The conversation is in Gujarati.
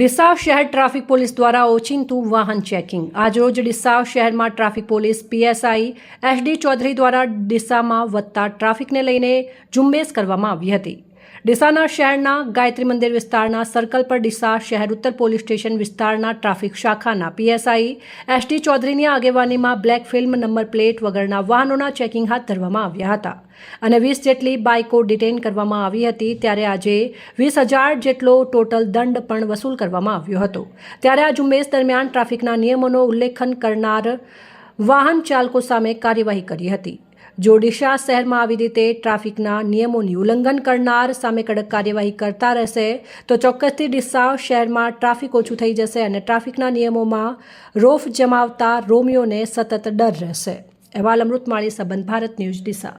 ડીસા શહેર ટ્રાફિક પોલીસ દ્વારા ઓચિંતું વાહન ચેકિંગ. આજરોજ ડિસાવ શહેરમાં traffic police PSI SD Chaudhary દ્વારા ડિસામાં વધતા ટ્રાફિકને લઈને ઝુંબેશ કરવામાં આવી હતી. ડીસાના શહેરના ગાયત્રી મંદિર વિસ્તારના સર્કલ પર ડીસા શહેર ઉત્તર પોલીસ સ્ટેશન વિસ્તારના ટ્રાફિક શાખાના પીએસઆઈ એસડી ચૌધરીની આગેવાનીમાં બ્લેક ફિલ્મ નંબર પ્લેટ વગરના વાહનોના ચેકિંગ હાથ ધરવામાં આવ્યા હતા. અને વીસ જેટલી બાઇકો ડિટેન કરવામાં આવી હતી ત્યારે આજે વીસ હજાર જેટલો ટોટલ દંડ પણ વસૂલ કરવામાં આવ્યો હતો. ત્યારે આ ઝુંબેશ દરમિયાન ટ્રાફિકના નિયમોનો ઉલ્લેખન કરનાર વાહન ચાલકો સામે કાર્યવાહી કરી હતી. જો ડીસા શહેરમાં આવી રીતે ટ્રાફિકના નિયમોની ઉલ્લંઘન કરનાર સામે કડક કાર્યવાહી કરતા રહેશે તો ચોક્કસથી ડીસા શહેરમાં ટ્રાફિક ઓછું થઈ જશે અને ટ્રાફિકના નિયમોમાં રોફ જમાવતા રોમિયોને સતત ડર રહેશે. અહેવાલ અમૃતમાળી સંબંધ ભારત ન્યૂઝ, ડીસા.